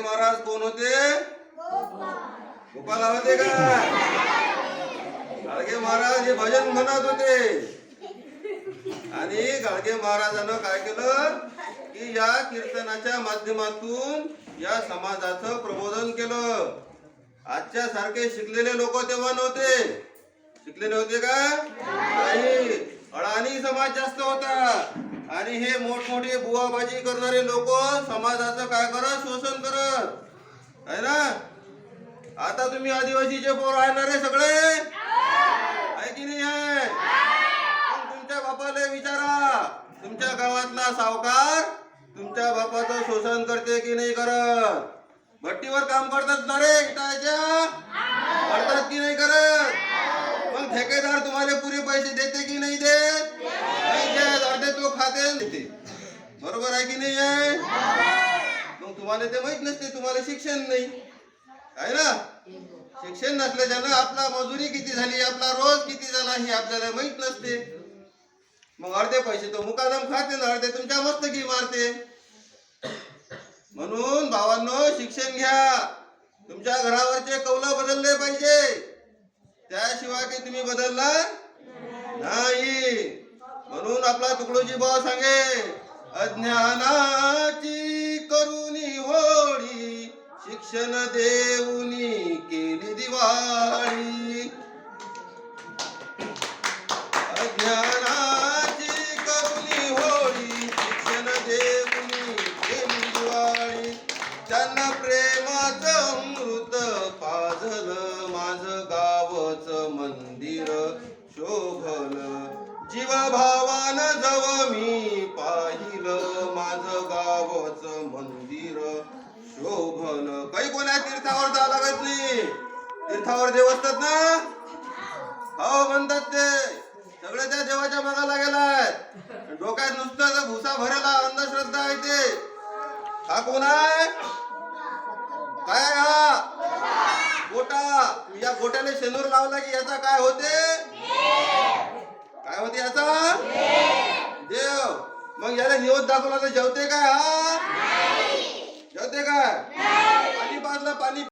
महाराज कोण होते? गोपाला होते का? गाडगे महाराज हे भजन म्हणत होते. आणि गाडगे महाराजानं काय केलं? की या कीर्तनाच्या माध्यमातून या समाजाचं प्रबोधन केलं. आजच्या सारखे शिकलेले लोक तेव्हा नव्हते. शिकलेले होते का? नाही. अडाणी समाज जास्त होता. आणि हे मोठमोठे बुवाबाजी करणारे लोक समाजाचं काय करत आहे ना? आता तुम्ही आदिवासीचे पोर आहे सगळे? आहे की नाही आहे पण तुमच्या बापाला विचारा तुमच्या गावातला सावकार तुमच्या बापाचं शोषण करते की नाही करत? भट्टीवर काम करतात ना रे करतात की नाही करत? मग ठेकेदार तुम्हाला पुरे पैसे देते की नाही देत? नाही अर्धे तो खाते बरोबर आहे की नाही आहे? मग तुम्हाला ते माहीत नसते तुम्हाला शिक्षण नाही. आहे ना? शिक्षण नसल्याच्यानं आपला मजुरी किती झाली आपला रोज किती झाला हे आपल्याला माहीत नसते. मग अर्धे पैसे तो मुकादम खाते ना अर्धे तुमच्या मस्तकी मारते. म्हणून भावांनो शिक्षण घ्या. तुमच्या घरावरचे कौल बदलले पाहिजे. त्याशिवाय की तुम्ही बदलला नाही. म्हणून आपला तुकडोजी भाव सांगे अज्ञानाची शिक्षण देऊनी केली दिवाळी. अज्ञानाची करुणी होळी शिक्षण देऊनी केली दिवाळी. त्यांना प्रेमाचं अमृत पाझलं माझ गावच मंदिर शोभल. जीवभावान जव तीर्थावर जावं लागत नाही तीर्थावर देव असतात ना? हो म्हणतात ते. सगळे त्या देवाच्या मागाला गेलाय डोक्यात नुसतं भुसा भरेला अंधश्रद्धा आहे ते. हा कोण आहे? काय हा? गोटा. या गोट्याने शेंदूर लावला की याचा काय होते? काय होते याचा? देव. मग याला निवत दाखवला तर जेवते काय हा? जेवते काय? बांधला पाणी